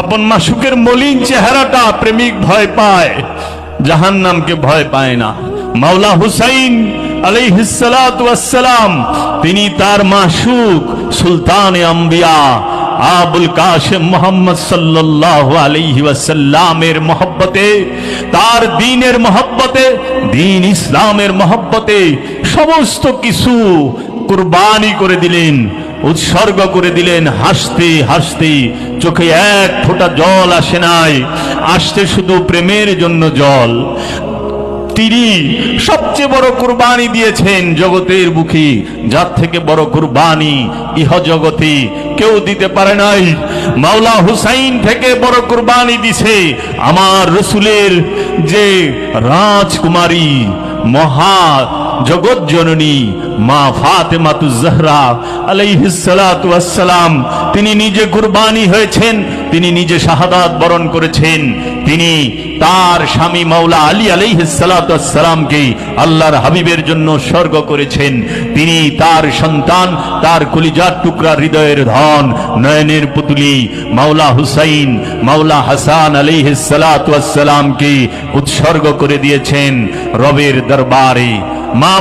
আপন মাসুকের মলিন চেহারাটা প্রেমিক ভয় পায়, জাহান্নামকে ভয় পায় না। মাওলা হুসাইন আলাইহিসালাম তিনি তার মাসুক সুলতান আম্বিয়া আবুল কাশেম মোহাম্মদ সাল্লাল্লাহু আলাইহি ওয়াসাল্লামের মহব্বতে, তার দিনের মহব্বতে, দিন ইসলামের মহব্বতে সমস্ত কিছু কুরবানি করে দিলেন। উৎসর্গ করে দিলেন, হাসতে হাসতে চোখে এক ফোঁটা জল আসে নাই। আসতে শুধু প্রেমের জন্য জল। তিনি সবচেয়ে বড় কুরবানি দিয়েছেন জগতের বুকে। যার থেকে বড় কুরবানি ইহ জগতে কেউ দিতে পারে নাই। মাওলা হুসাইন থেকে বড় কুরবানি দিছে আমার রসুলের যে রাজকুমারী মহা জগৎ জননী মা ফাতেমাতু জাহরা আলাইহিসসালাতু ওয়াসসালাম তিনি নিজে কুরবানি হয়েছেন তিনি নিজে শাহাদাত বরণ করেছেন। তিনি তার স্বামী মাওলা আলী ওয়াসসালামকে আল্লাহর হাবিবের জন্য স্বর্গ করেছেন। তিনি তার সন্তান, তার কলিজার টুকরা হৃদয়ের ধন, নয়নের পুতুলি মাওলা হুসাইন, মাওলা হাসান ওয়াসসালামকে উৎসর্গ করে দিয়েছেন রবের দরবারে। মা